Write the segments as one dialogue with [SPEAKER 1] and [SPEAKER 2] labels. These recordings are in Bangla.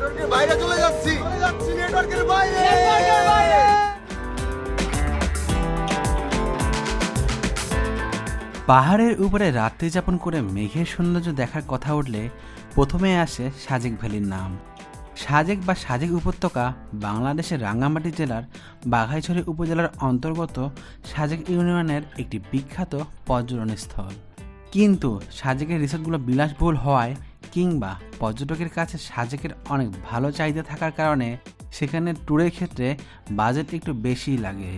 [SPEAKER 1] নেটওয়ার্কের বাইরে চলে যাচ্ছি। চলে যাচ্ছি নেটওয়ার্কের বাইরে।
[SPEAKER 2] পাহাড়ের উপরে রাত্রি যাপন করে মেঘের সৌন্দর্য দেখার কথা উঠলে প্রথমে আসে সাজেক ভ্যালির নাম। সাজেক বা সাজেক উপত্যকা বাংলাদেশের রাঙ্গামাটি জেলার বাঘাইছড়ি উপজেলার অন্তর্গত সাজেক ইউনিয়নের একটি বিখ্যাত পর্যটনস্থল। কিন্তু সাজেকের রিসোর্টগুলো বিলাসবহুল হওয়ায় কিংবা পর্যটকের কাছে সাজেকের অনেক ভালো চাহিদা থাকার কারণে সেখানে ট্যুরের ক্ষেত্রে বাজেট একটু বেশিই লাগে।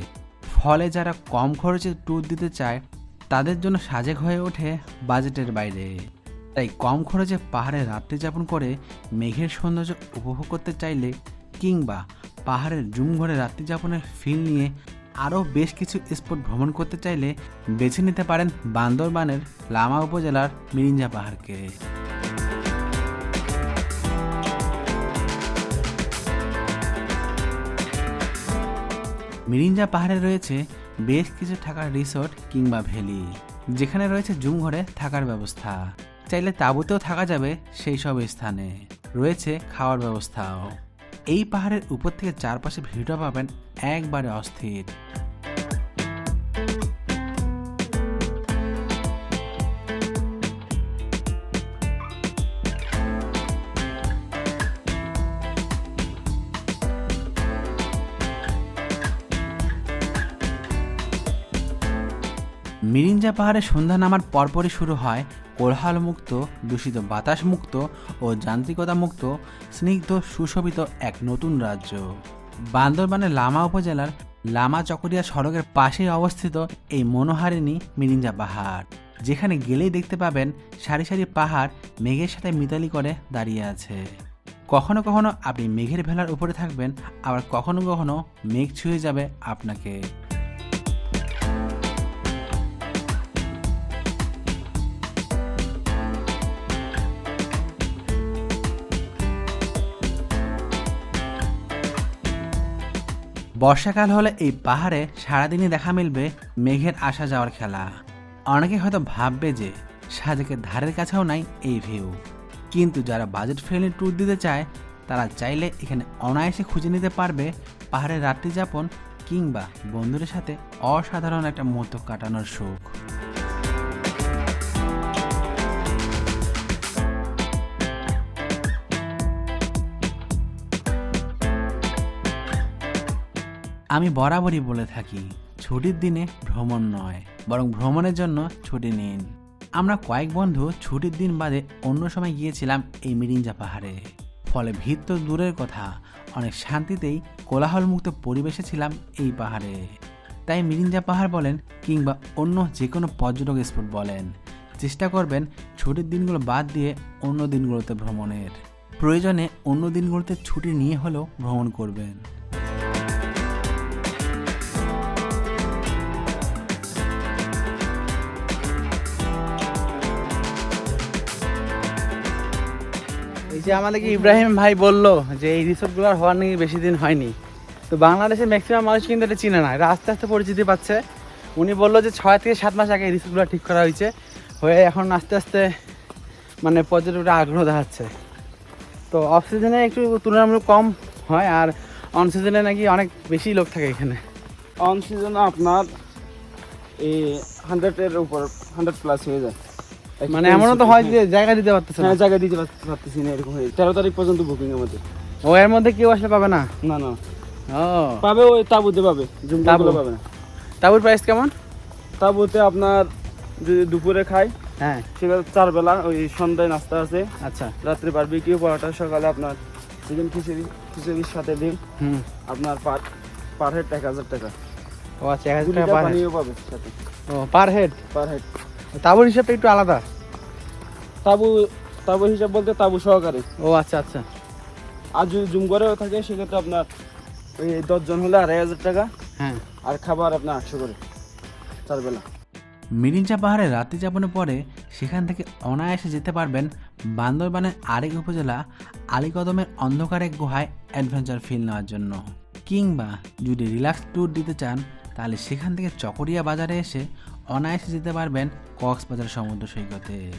[SPEAKER 2] ফলে যারা কম খরচে ট্যুর দিতে চায়, তাদের জন্য সাজেক হয়ে ওঠে বাজেটের বাইরে। তাই কম খরচে পাহাড়ে রাত্রি যাপন করে মেঘের সৌন্দর্য উপভোগ করতে চাইলে কিংবা পাহাড়ের জুম ঘরে রাত্রি যাপনের ফিল নিয়ে আরও বেশ কিছু স্পট ভ্রমণ করতে চাইলে বেছে নিতে পারেন বান্দরবানের লামা উপজেলার মিরিঞ্জা পাহাড়কে। মিরিঞ্জা পাহাড়ে রয়েছে বেশ কিছু থাকার রিসোর্ট কিংবা ভ্যালি, যেখানে রয়েছে জুম ঘরে থাকার ব্যবস্থা। চাইলে তাঁবুতেও থাকা যাবে সেই সব স্থানে। রয়েছে খাওয়ার ব্যবস্থাও। এই পাহাড়ের উপর থেকে চারপাশে ভিড়টা পাবেন একবারে অস্থির। মিরিঞ্জা পাহাড়ে সন্ধ্যা নামার পরপরই শুরু হয় কোলাহলমুক্ত, দূষিত বাতাস মুক্ত ও যান্ত্রিকতা মুক্ত স্নিগ্ধ, সুশোভিত এক নতুন রাজ্য। বান্দরবানের লামা উপজেলার লামা চকরিয়া সড়কের পাশেই অবস্থিত এই মনোহারিণী মিরিঞ্জা পাহাড়, যেখানে গেলেই দেখতে পাবেন সারি সারি পাহাড় মেঘের সাথে মিতালি করে দাঁড়িয়ে আছে। কখনো কখনো আপনি মেঘের ভেলার উপরে থাকবেন, আবার কখনো কখনো মেঘ ছুঁয়ে যাবে আপনাকে। বর্ষাকাল হলে এই পাহাড়ে সারাদিনই দেখা মিলবে মেঘের আসা যাওয়ার খেলা। অনেকে হয়তো ভাববে যে সাজেকের ধারের কাছেও নাই এই ভিউ কিন্তু যারা বাজেট ফ্রেন্ডলি ট্যুর দিতে চায়, তারা চাইলে এখানে অনায়াসে খুঁজে নিতে পারবে পাহাড়ের রাত্রি যাপন কিংবা বন্ধুদের সাথে অসাধারণ একটা মুহূর্ত কাটানোর সুখ। আমি বরাবরই বলে থাকি, ছুটির দিনে ভ্রমণ নয়, বরং ভ্রমণের জন্য ছুটি নিন। আমরা কয়েক বন্ধু ছুটির দিন বাদে অন্য সময় গিয়েছিলাম এই মিরিঞ্জা পাহাড়ে। ফলে ভিড় তো দূরের কথা, অনেক শান্তিতেই কোলাহলমুক্ত পরিবেশে ছিলাম এই পাহাড়ে। তাই মিরিঞ্জা পাহাড় বলেন কিংবা অন্য যে কোনো পর্যটক স্পট বলেন। চেষ্টা করবেন ছুটির দিনগুলো বাদ দিয়ে অন্য দিনগুলোতে ভ্রমণের। প্রয়োজনে অন্য দিনগুলোতে ছুটি নিয়ে হলেও ভ্রমণ করবেন।
[SPEAKER 3] যে আমাদেরকে ইব্রাহিম ভাই বলল যে এই রিসোর্টগুলো আর হওয়ার নাকি বেশি দিন হয়নি। তো বাংলাদেশের ম্যাক্সিমাম মানুষ কিন্তু এটা চিনে না। এটা আস্তে আস্তে পরিচিতি পাচ্ছে। উনি বলল যে ছয় থেকে সাত মাস আগে এই রিসোর্টগুলো ঠিক করা হয়েছে। হয়ে এখন আস্তে আস্তে মানে পর্যটকরা আগ্রহ দেখাচ্ছে। তো অফ সিজনে একটু তুলনামূলক কম হয় আর অন সিজনে নাকি অনেক বেশি লোক থাকে এখানে।
[SPEAKER 4] অন সিজনে আপনার এই হান্ড্রেডের উপর হান্ড্রেড প্লাস হয়ে যায়।
[SPEAKER 3] মানে এমনও তো হয় যে জায়গা দিতে পারতেছে না।
[SPEAKER 4] হ্যাঁ জায়গা দিতে পারতেছি না এরকম হয়ে তেরো তারিখ পর্যন্ত বুকিং আমাদের
[SPEAKER 3] ও এর মধ্যে কেউ আসলে পাবে না?
[SPEAKER 4] না না।
[SPEAKER 3] ও।
[SPEAKER 4] পাবে ওই তাবুতে পাবে জুমগুলো পাবে না।
[SPEAKER 3] তাবুর প্রাইস কেমন?
[SPEAKER 4] তাবুতে আপনার যদি দুপুরে খাই
[SPEAKER 3] হ্যাঁ।
[SPEAKER 4] সেখানে চার বেলা ওই সন্ধ্যায় নাস্তা আছে।
[SPEAKER 3] আচ্ছা।
[SPEAKER 4] রাত্রে বারবিকিউ পরোটা সকালে আপনার চিকেন খিচুড়ি খিচুড়ির সাথে দিন
[SPEAKER 3] হুম।
[SPEAKER 4] আপনার পার পার হেড এক হাজার টাকা।
[SPEAKER 3] ও আচ্ছা এক হাজার টাকা পার হেড।
[SPEAKER 4] পানিও পাবে সাথে।
[SPEAKER 3] ও পার হেড
[SPEAKER 4] পার হেড
[SPEAKER 3] তাবুর হিসাবটা একটু আলাদা।
[SPEAKER 4] তাবু তাবু হিসাব বলতে তাবু সহকারে।
[SPEAKER 3] ও আচ্ছা আচ্ছা।
[SPEAKER 4] আর যদি জুম করেও থাকে সেক্ষেত্রে আপনার ওই দশজন হলে আড়াই হাজার টাকা।
[SPEAKER 3] হ্যাঁ।
[SPEAKER 4] আর খাবার আপনার আটশো করে চার বেলা।
[SPEAKER 2] মিরিঞ্জা পাহাড়ে রাত্রি যাপনের পরে সেখান থেকে অনায়াসে যেতে পারবেন বান্দরবানের আরেক উপজেলা আলীকদমের অন্ধকার গুহায় অ্যাডভেঞ্চার ফিল নেওয়ার জন্য। কিংবা যদি রিল্যাক্স ট্যুর দিতে চান তাহলে সেখান থেকে চকরিয়া বাজারে এসে অনায়াসে যেতে পারবেন কক্সবাজার সমুদ্র সৈকতে।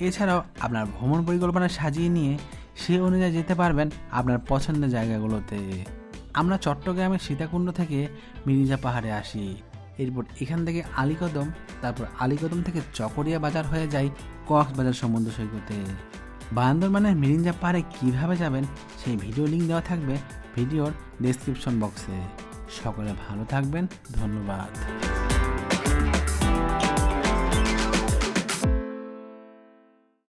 [SPEAKER 2] এছাড়াও আপনার ভ্রমণ পরিকল্পনা সাজিয়ে নিয়ে সে অনুযায়ী যেতে পারবেন আপনার পছন্দের জায়গাগুলোতে। আমরা চট্টগ্রামের সীতাকুণ্ড থেকে মিরিঞ্জা পাহাড়ে আসি। এরপর এখান থেকে আলীকদম, তারপর আলীকদম থেকে চকরিয়া বাজার হয়ে যায় কক্সবাজার সমুদ্র সৈকতে। বান্দরবানের মিরিঞ্জা পাহাড়ে কীভাবে যাবেন সেই ভিডিও লিঙ্ক দেওয়া থাকবে ভিডিওর ডেসক্রিপশন বক্সে সকলে ভালো থাকবেন, ধন্যবাদ।